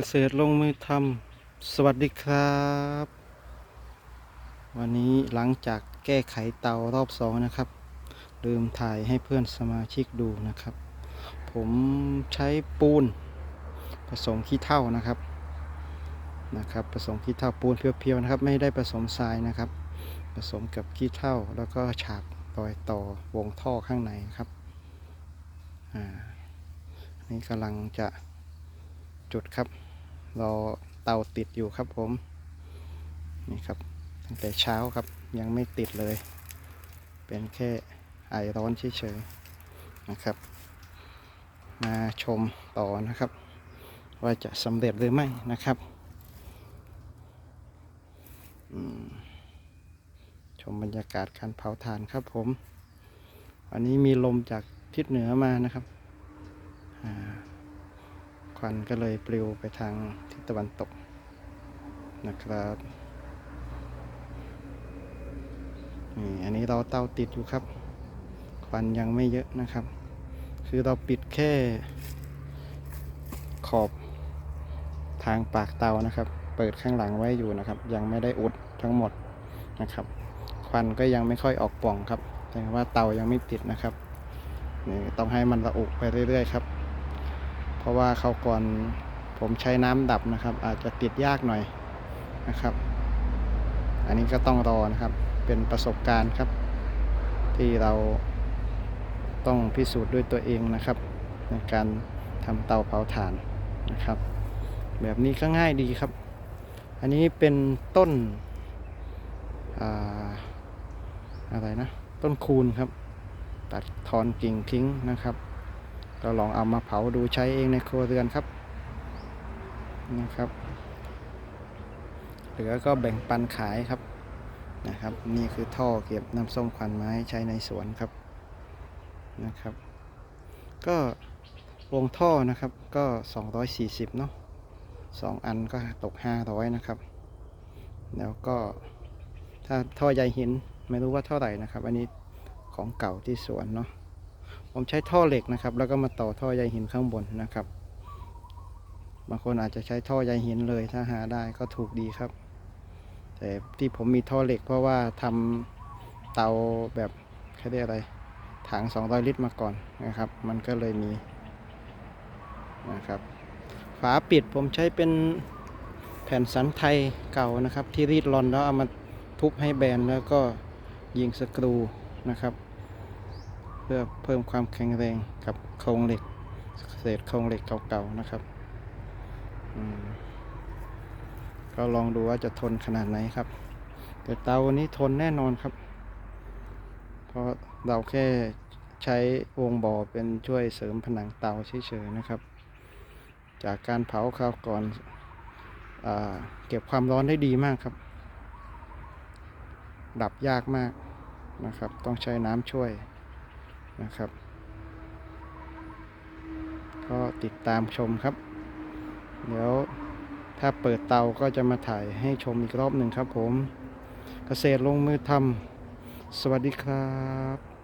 เกษตรลงมือทำสวัสดีครับ วันนี้หลังจากแก้ไขเตารอบสองนะครับลืมถ่ายให้เพื่อนสมาชิกดูนะครับ ผมใช้ปูนผสมขี้เถ้านะครับนะครับ ผสมขี้เถ้าปูนเพียวๆนะครับ ไม่ได้ผสมทรายนะครับ ผสมกับขี้เถ้าแล้วก็ฉาบรอยต่อวงท่อข้างในครับอ่านี่กำลังจะจุดครับ รอเตาติดอยู่ครับผม นี่ครับ ตั้งแต่เช้าครับยังไม่ติดเลย เป็นแค่ไอร้อนเฉยๆนะครับ มาชมต่อนะครับ ว่าจะสำเร็จหรือไม่นะครับชมบรรยากาศการเผาถ่านครับผมวันนี้มีลมจากทิศเหนือมานะครับ อ่า ควันก็เลยปลิวไปทางทิศตะวันตกนะครับนี่อันนี้เราเตาติดอยู่ครับ ควันยังไม่เยอะนะครับ คือเราปิดแค่ขอบทางปากเตานะครับ เปิดข้างหลังไว้อยู่นะครับ ยังไม่ได้อุดทั้งหมดนะครับ ควันก็ยังไม่ค่อยออกป่องครับแต่ว่าเตายังไม่ติดนะครับนี่ต้องให้มันระอุไปเรื่อยๆครับ เพราะว่าเขาก่อนผมใช้น้ำดับนะครับ อาจจะติดยากหน่อยนะครับ อันนี้ก็ต้องรอนะครับเป็นประสบการณ์ครับ ที่เราต้องพิสูจน์ด้วยตัวเองนะครับ ในการทำเตาเผาถ่านนะครับ แบบนี้ก็ง่ายดีครับ อันนี้เป็นต้นอาอะไรนะ ต้นคูณครับ ตัดทอนกิ่งทิ้งนะครับ ก็ลองเอามาเผาดูใช้เองในครัวเรือนครับนะครับเหลือก็แบ่งปันขายครับนะครับ นี่คือท่อเก็บน้ำส้มควันไม้ใช้ในสวนครับนะครับ ก็วงท่อนะครับก็ 240 เนาะสองอันก็ตก 500 นะครับ แล้วก็ถ้าท่อใยหินไม่รู้ว่าเท่าไหร่นะครับ อันนี้ของเก่าที่สวนเนาะ ผมใช้ท่อเหล็กนะครับ แล้วก็มาต่อท่อใยหินข้างบนนะครับ บางคนอาจจะใช้ท่อใยหินเลยถ้าหาได้ก็ถูกดีครับ แต่ที่ผมมีท่อเหล็กเพราะว่าทำเตาแบบเขาเรียกอะไรถัง200ลิตรมาก่อนนะครับ มันก็เลยมีนะครับฝาปิดผมใช้เป็นแผ่นสันไทยเก่านะครับ ที่รีดรอนแล้วเอามาทุบให้แบนแล้วก็ยิงสกรูนะครับ พื่อเพิ่มความแข็งแรงกับโครงเหล็ก เศษโครงเหล็กเก่าๆนะครับก็ลองดูว่าจะทนขนาดไหนครับ แต่เตานี้ทนแน่นอนครับ เพราะเราแค่ใช้วงบ่อเป็นช่วยเสริมผนังเตาเฉยๆนะครับ จากการเผาคราวก่อนอเก็บความร้อนได้ดีมากครับ ดับยากมากนะครับ ต้องใช้น้ำช่วย นะครับ ก็ติดตามชมครับ เดี๋ยวถ้าเปิดเตาก็จะมาถ่ายให้ชมอีกรอบหนึ่งครับผม เกษตรลงมือทำสวัสดีครับ